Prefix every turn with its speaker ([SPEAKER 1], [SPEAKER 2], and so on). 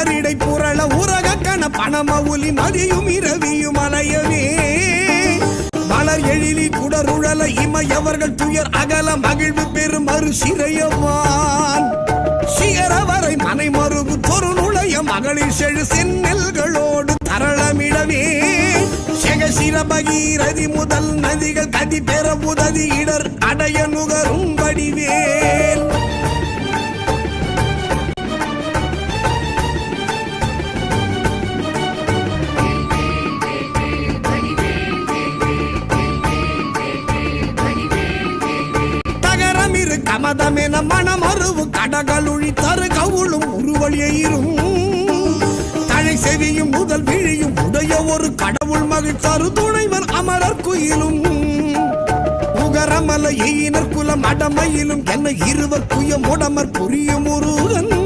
[SPEAKER 1] மலரிடை புரள உரக கண பணமவுலி மதியும் இரவியும் அலையவே. மலர் எழிலி குடருழல இமையவர்கள் துயர் அகல மகிழ்வு பெரும் மறு சிறையவான். சிகர வரை மனை மறுபு தொரு நுழைய மகளிர் செழு செந்நெல்களோடு தரளமிடவே. செகசிர பகீரதி முதல் நதிகள் கதி பெற உதவி இடர் அடைய நுகரும் கமதமென மணமருவு கடகளுழி தரு கவுளும் உருவழியும் தழை செவியும் முதல் விழியும் உடைய ஒரு கடவுள் மகிழ் தரு துணைவர் அமரர் குயிலும். உகரமல எயினர் குலம் அடமையிலும் என்ன இருவர் குயம் உடமர் புரியும் முருகன்.